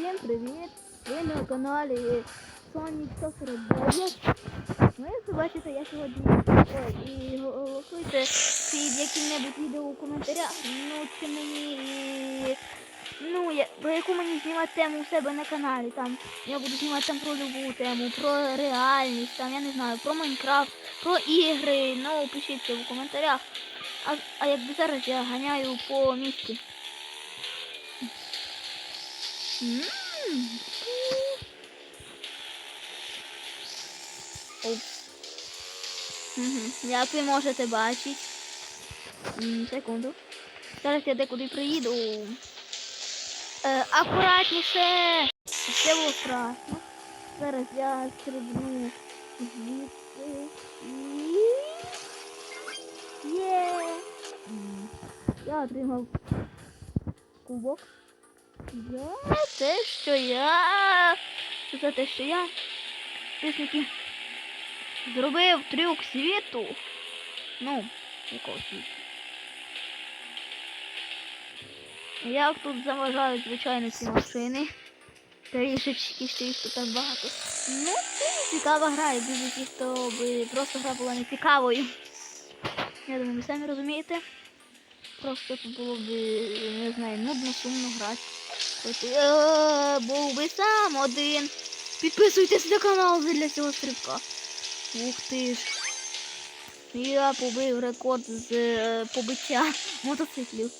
Всім привіт! Ви на каналі Sonic 149. Ну, як ви бачите, я сьогодні і голосуйте під яким-небудь відео у коментарях. Ну, чи мені. Ну, я, про яку мені знімати тему у себе на каналі. Там я буду знімати там про любу тему, про реальність, там, я не знаю, про Майнкрафт, про ігри. Ну, пишіть це в коментарях. А, а якби зараз я ганяю по місті. Як ви можете бачити. Секунду. Зараз я декуди приїду. Е, акуратніше. Це було страшно. Зараз я стрибну звідси. Є. Я отримав кубок. Я те, що я. За те, що я. Писники. Зробив трюк світу. Ну, якого світу. Як тут заважають, звичайно, ці машини. Трішечки ще їх тут так багато. Ну, цікава гра, якби для тих, хто би просто гра була не цікавою. Я думаю, ви самі розумієте. Просто тут було б, не знаю, нудно, сумно грати. От, е, був би сам один. Підписуйтесь на канал для цього стрибка. Ух ти ж. Я побив рекорд з е, побиття мотоциклів.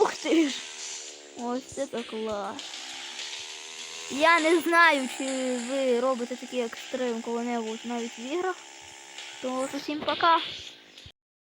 Ух ти ж! Ось це так клас. Я не знаю, чи ви робите такий екстрим коли-небудь навіть в іграх. То усім пока.